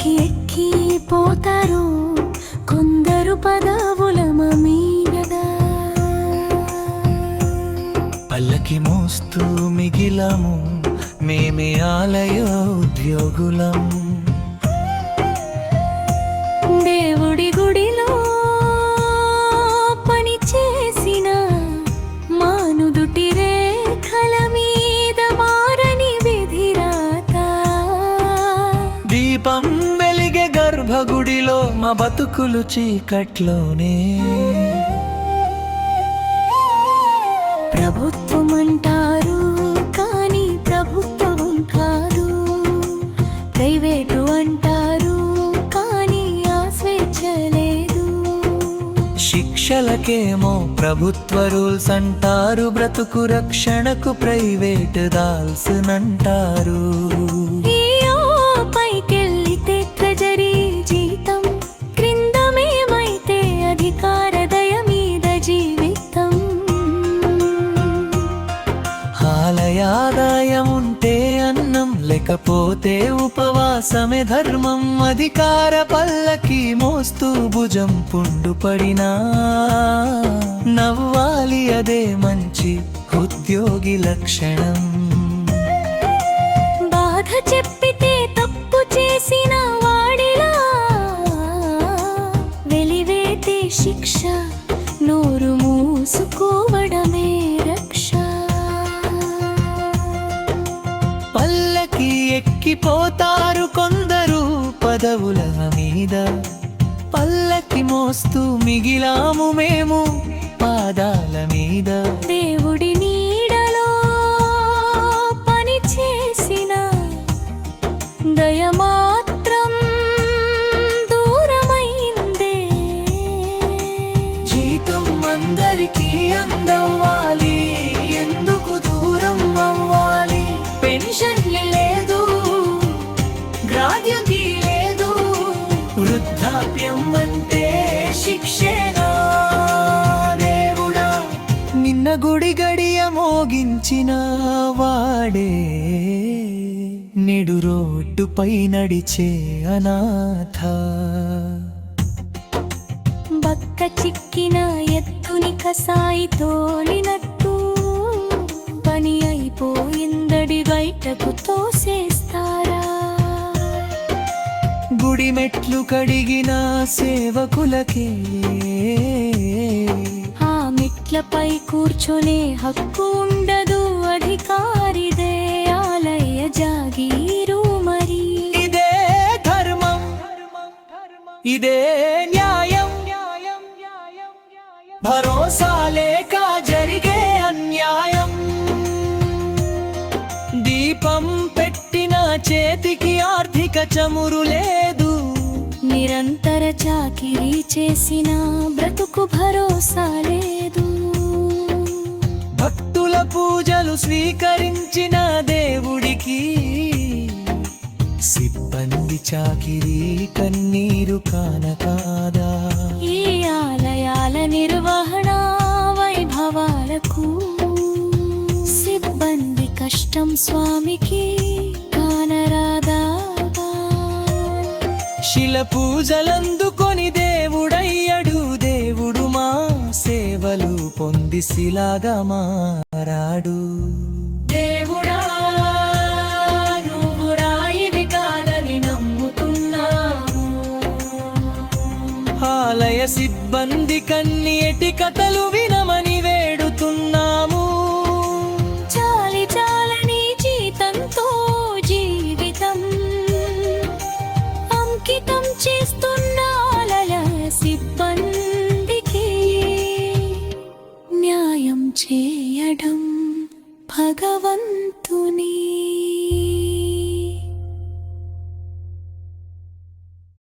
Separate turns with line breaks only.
ఎక్కి ఎక్కి పోతారు. కొందరు పదవుల మీదగా
పల్లకి మోస్తూ మిగిలము మేమే ఆలయ ఉద్యోగులం.
దేవుడి గుడిలో పని చేసిన మానుదుటి రేఖల మీద మారని విధిరాత.
దీపం గర్భగుడిలో మా బతుకులు చీకట్లోనే.
ప్రభుత్వం అంటారు కానీ ప్రభుత్వం కాదు. ప్రైవేటు అంటారు కానీ ఆ స్వేచ్ఛ లేదు.
శిక్షలకేమో ప్రభుత్వ రూల్స్ అంటారు బ్రతుకు రక్షణకు ప్రైవేట్ దాల్సునంటారు
ఈయో
లేకపోతే ఉపవాసమే ధర్మం. అధికార పల్లకి మోస్తూ భుజం పుండు పడినా. నవ్వాలి అదే మంచి ఉద్యోగి లక్షణం.
బాధ చెప్పితే తప్పు చేసిన వాడిలా. వెలివేతే శిక్ష నోరు మూసుకోవడమే రక్ష.
పల్లకి ఎక్కిపోతారు కొందరు పదవుల మీద. పల్లకి మోస్తూ మిగిలాము మేము పాదాల మీద.
దేవుడి నీడలో పని చేసిన దయ మాత్రం దూరమైందే.
జీతం అందరికీ అందవ్వాలి వృద్ధాప్యం అంటే శిక్షేనా దేవుడా? నిన్న గుడి గడియ మోగించిన వాడే. నిడు రోడ్డుపై నడిచే అనాథ.
బక్క చిక్కిన ఎత్తుని కసాయి తోలినట్టు. పని అయిపోయిందడి బయటకు తోసేస్తారా
గుడి మెట్లు కడిగిన సేవకులకే.
ఆ మెట్లపై కూర్చొనే హక్కు ఉండదు అధికారిదే ఆలయ జాగీరు మరి.
ఇదే ధర్మం ఇదే న్యాయం. భరోసా లేక జరిగే అన్యాయం. దీపం పెట్టిన చేతికి ఆర్థిక చమురు లేదు.
నిరంతర చాకిరీ చేసిన బ్రతుకు భరోసా లేదు.
భక్తుల పూజలు స్వీకరించిన దేవుడికి సిబ్బంది చాకిరీ కన్నీరు కానకాదా
ఈ ఆలయాల నిర్వహణ వైభవాలకు సిబ్బంది కష్టం స్వామికి
కోటిల పూజలందుకొని దేవుడయ్యడు దేవుడు మా సేవలు పొంది శిలాగా మారాడు. దేవుడా ఆలయ సిబ్బంది కన్ని ఎటి కథలు సహాయం చేయడం భగవంతుని